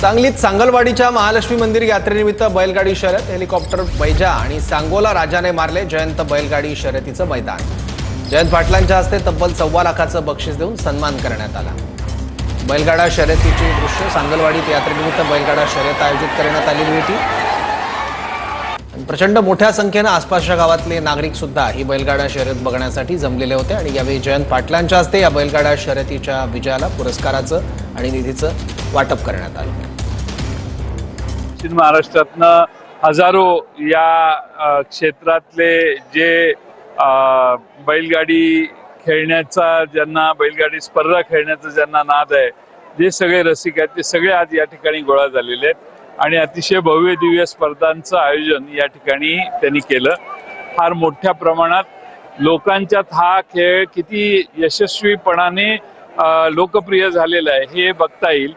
सांगलीत सांगलवाडीच्या महालक्ष्मी मंदिर यात्रेनिमित्त बैलगाडी शर्यत हेलिकॉप्टर बैजा आणि सांगोला राजाने मारले जयंत बैलगाडी शर्यतीचं मैदान. जयंत पाटलांच्या हस्ते तब्बल सव्वा लाखाचं बक्षीस देऊन सन्मान करण्यात आला. बैलगाडा शर्यतीची दृश्य सांगलवाडीत यात्रेनिमित्त बैलगाडा शर्यत आयोजित करण्यात आलेली होती. प्रचंड मोठ्या संख्येनं आसपासच्या गावातले नागरिक सुद्धा ही बैलगाडा शर्यत बघण्यासाठी जमलेले होते आणि यावेळी जयंत पाटलांच्या हस्ते या बैलगाडा शर्यतीच्या विजयाला पुरस्काराचं आणि निधीचं वाटप करण्यात आलं. दक्षिण महाराष्ट्रातनं हजारो या क्षेत्रातले जे बैलगाडी खेळण्याचा ज्यांना बैलगाडी स्पर्धा खेळण्याचा ज्यांना नाद आहे जे सगळे रसिक आहेत ते सगळे आज या ठिकाणी गोळा झालेले आहेत. आणि अतिशय भव्य दिव्य स्पर्धांचं आयोजन या ठिकाणी त्यांनी केलं. फार मोठ्या प्रमाणात लोकांच्यात हा खेळ किती यशस्वीपणाने लोकप्रिय झालेला आहे हे बघता येईल.